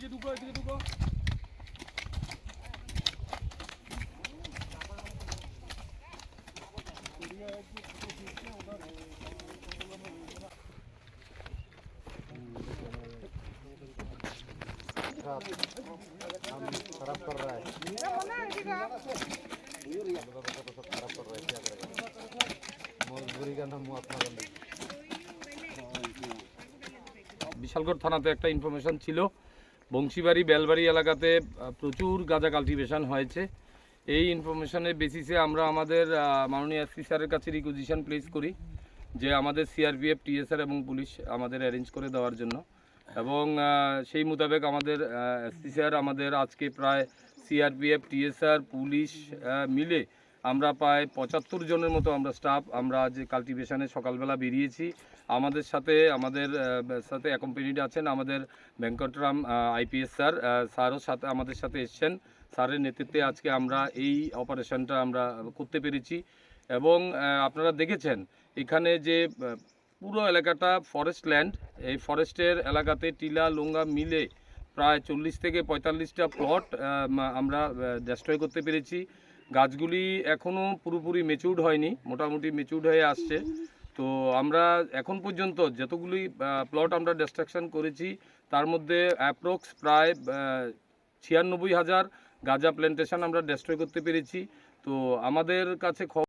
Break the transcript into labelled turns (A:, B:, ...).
A: এদিকে ঢুকো
B: खराब कर रहा है खराब कर रहा है क्या करेगा मजबूरी का नाम महात्मा गांधी
A: বিশালগড় থানাতে একটা ইনফরমেশন ছিল বংশীবাড়ি, বেলবাড়ি এলাকাতে প্রচুর গাঁজা কাল্টিভেশন হয়েছে। এই ইনফরমেশনের বেসিসে আমরা আমাদের মাননীয় এসপি স্যারের কাছে রিকুজিশন প্লেস করি যে আমাদের সিআরপিএফ টিএসআর এবং পুলিশ আমাদের অ্যারেঞ্জ করে দেওয়ার জন্য। এবং সেই মোতাবেক আমাদের এসপি স্যার আমাদের আজকে প্রায় সিআরপিএফ টিএসআর পুলিশ মিলে আমরা প্রায় পঁচাত্তর জনের মতো আমরা স্টাফ আমরা আজ কাল্টিভেশনে সকালবেলা বেরিয়েছি, আমাদের সাথে আমাদের সাথে অ্যাকম্পানিড আছেন আমাদের ভেঙ্কটরাম আইপিএস স্যার স্যারও সাথে, আমাদের সাথে এসছেন। স্যারের নেতৃত্বে আজকে আমরা এই অপারেশনটা আমরা করতে পেরেছি। এবং আপনারা দেখেছেন, এখানে যে পুরো এলাকাটা ফরেস্ট ল্যান্ড এই ফরেস্টের এলাকাতে টিলা, লুঙ্গা মিলে প্রায় চল্লিশ থেকে পঁয়তাল্লিশটা প্লট আমরা ডেস্ট্রয় করতে পেরেছি। গাছগুলি এখনও পুরোপুরি মেচুর্ড হয়নি, মোটামুটি মেচুর্ড হয়ে আসছে। তো আমরা এখন পর্যন্ত যতগুলি প্লট আমরা ডিস্ট্রাকশন করেছি, তার মধ্যে অ্যাপ্রক্স প্রায় ছিয়ানব্বই হাজার গাঁজা প্ল্যান্টেশন আমরা ডেস্ট্রয় করতে পেরেছি। তো আমাদের কাছে